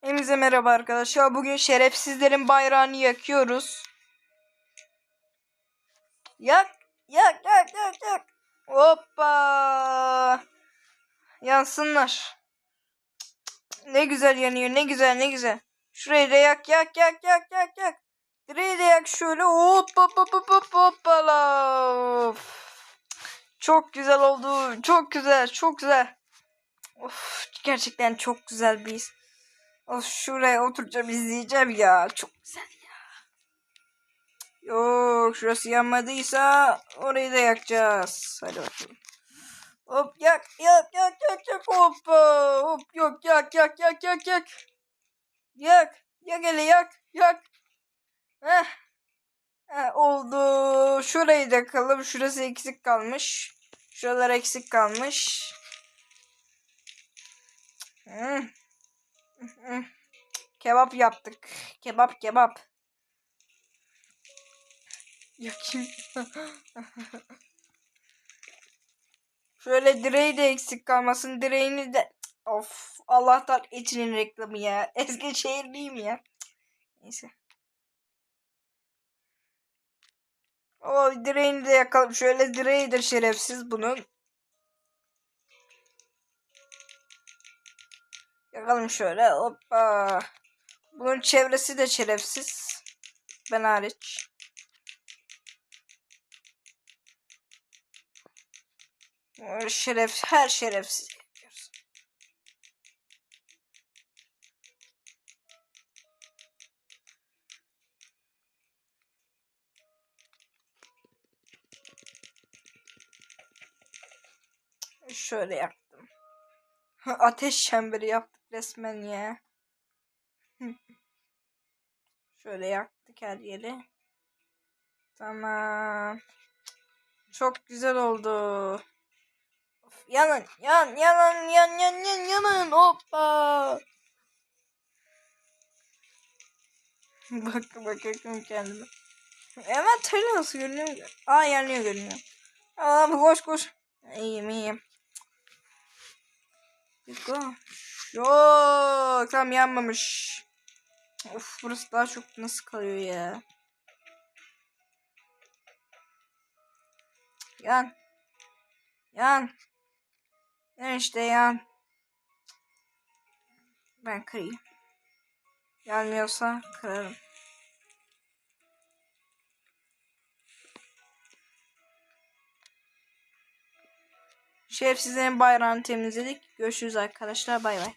Hepinize merhaba arkadaşlar. Bugün şerefsizlerin bayrağını yakıyoruz. Yak, yak, yak, yak, yak. Hoppa. Yansınlar. Ne güzel yanıyor, ne güzel, ne güzel. Şurayı da yak, yak, yak, yak, yak, yak. Direği de yak şöyle. Hop, hop, hop, hop, hop, hoppala. Of. Çok güzel oldu. Çok güzel, çok güzel. Of, gerçekten çok güzel bir his. Of şuraya oturacağım izleyeceğim ya. Çok güzel ya. Yok şurası yanmadıysa orayı da yakacağız. Hadi bakalım. Hop yak yak yak yak yak hoppa. Hop yok yak yak yak yak yak. Yak. Yak hele yak yak. Heh. Heh, oldu. Şurayı da yakalım. Şurası eksik kalmış. Şuralar eksik kalmış. Hmm. Kebap yaptık. Kebap kebap. Yakayım. Şöyle direği de eksik kalmasın. Direğini de of Allah'tan içinin reklamı ya. Eskişehirliyim ya. Neyse. O direğini de yakalım. Şöyle direği de şerefsiz bunun. Yakalım şöyle. Hoppa. Bunun çevresi de şerefsiz. Ben hariç. Şeref, her şerefsiz. Şöyle yaptım. Ateş çemberi yaptık resmen ya. Şöyle yaktık her yeri. Tamam. Çok güzel oldu. Of, yanın, yan, yanın, yan, yan, yan, yanın. Hoppa. bak, bakıyorum kendime. Hemen tele nasıl görünüyor? Aa yanıyor görünüyor. Aa koş koş. İyiyim iyiyim. Go. Yok tam yanmamış. Of burası daha çok nasıl kalıyor ya. Yan. Yan. Yan işte yan. Ben kırayım. Yanmıyorsa kırarım. Şerefsizlerin bayrağını temizledik. Görüşürüz arkadaşlar. Bay bay.